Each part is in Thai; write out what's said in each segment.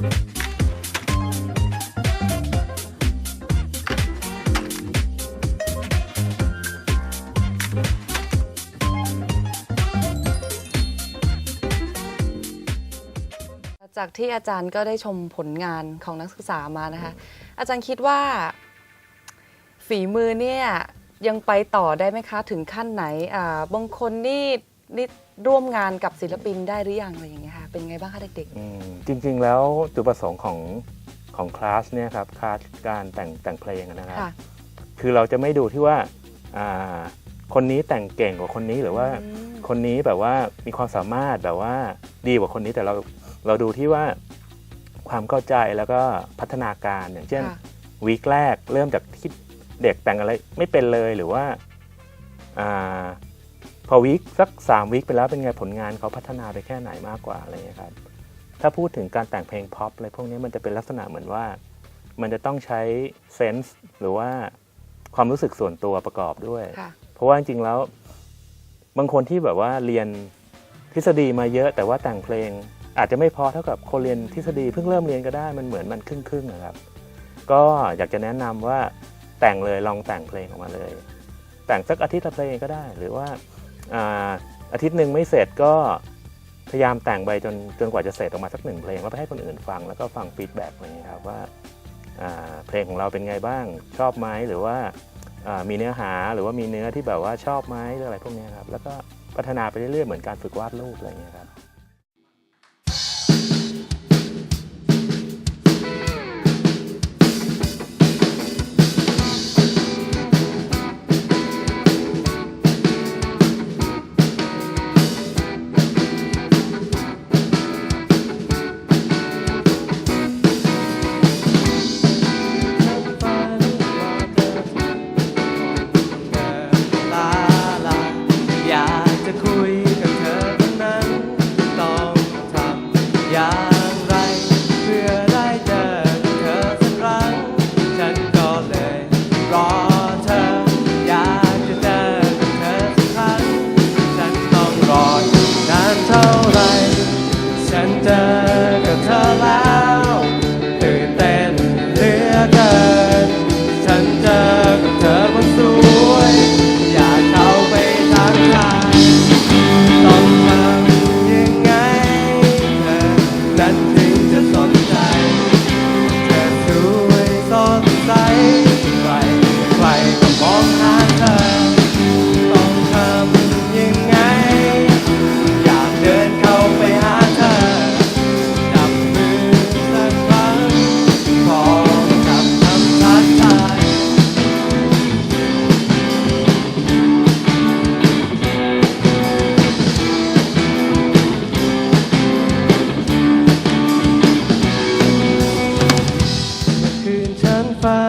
จากที่อาจารย์ก็ได้ชมผลงานของนักศึกษามานะคะ อาจารย์คิดว่า ฝีมือเนี่ยยังไปต่อได้ไหมคะ ถึงขั้นไหนอ่าบางคนนี่ นี่ร่วมงานกับศิลปินได้หรือยังอะไรอย่างเงี้ยค่ะเป็นไงบ้างคะเด็กอืมจริงๆแล้วจุดประสงค์ของของคลาสเนี่ยครับคลาสการแต่งแต่งเพลงอะนะคๆรับค่ะ คือเราจะไม่ดูที่ว่าอ่า คนนี้แต่งเก่งกว่าคนนี้หรือว่าอืมคนนี้แบบว่ามีความสามารถแบบว่าดีกว่าคนนี้แต่เราเราดูที่ว่าความเข้าใจแล้วก็พัฒนาการอย่างเช่น ค่ะ วีคแรกเริ่มจากที่เด็กแต่งอะไรไม่เป็นเลยหรือว่าอา พอวีคสักสามวีคไปแล้วเป็นไงผลงานเขาพัฒนาไปแค่ไหนมากกว่าอะไรเงี้ยครับถ้าพูดถึงการแต่งเพลงพ็อปอะไรพวกนี้มันจะเป็นลักษณะเหมือนว่า มันจะต้องใช้เซนส์หรือว่าความรู้สึกส่วนตัวประกอบด้วยค่ะเพราะว่าจริงๆแล้ว บางคนที่แบบว่าเรียนทฤษฎีมาเยอะ แต่ว่าแต่งเพลงอาจจะไม่พอเท่ากับคนเรียนทฤษฎีเพิ่งเริ่มเรียนก็ได้มันเหมือนมันครึ่งๆนะครับ ก็อยากจะแนะนำว่าแต่งเลยลองแต่งเพลงออกมาเลย แต่งสักอาทิตย์ละเพลงก็ได้ หรือว่า อาอาทิตย์หนึ่งไม่เสร็จก็พยายามแต่งไปจนจนกว่าจะเสร็จออกมาสักหนึ่งเพลงแล้วไปให้คนอื่นฟังแล้วก็ฟังฟีดแบ็กอะไรเงี้ยครับว่าาเพลงของเราเป็นไงบ้างชอบไหมหรือว่าามีเนื้อหาหรือว่ามีเนื้อที่แบบว่าชอบไหมหรืออะไรพวกเนี้ยครับแล้วก็พัฒนาไปเรื่อยๆเหมือนการฝึกวาดรูปอะไรเงี้ยครับ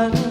น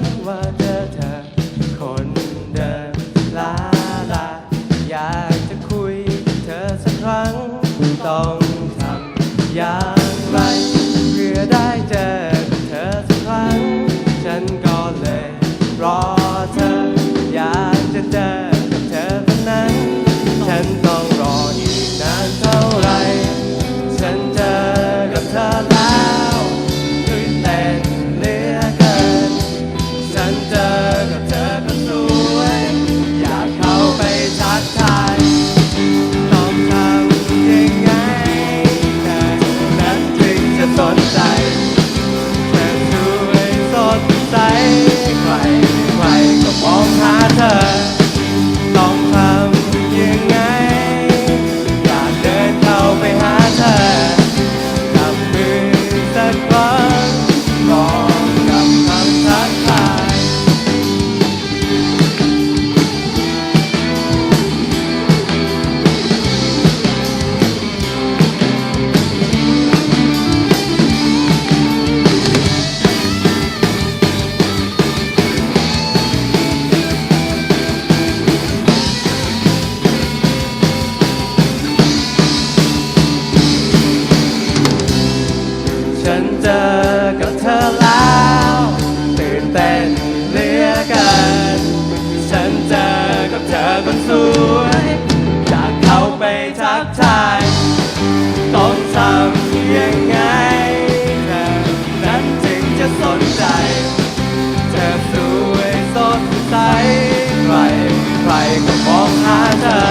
ก็มองหาเธอ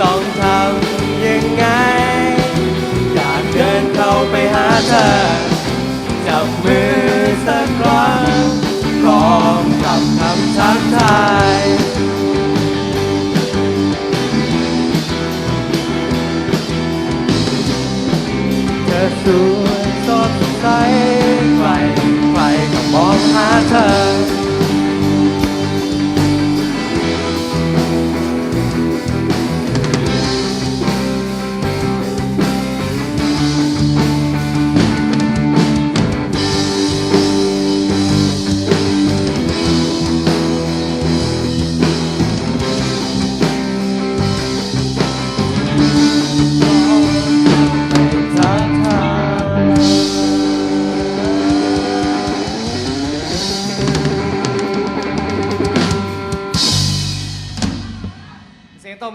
ต้องทำยังไง อยากเดินเข้าไปหาเธอ จับมือสักครั้งพร้อมกับคำทักทายเธอสวยสดใสใครใครก็มองหาเธอ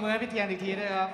มือให้พี่เทียนอีกทีด้วยครับ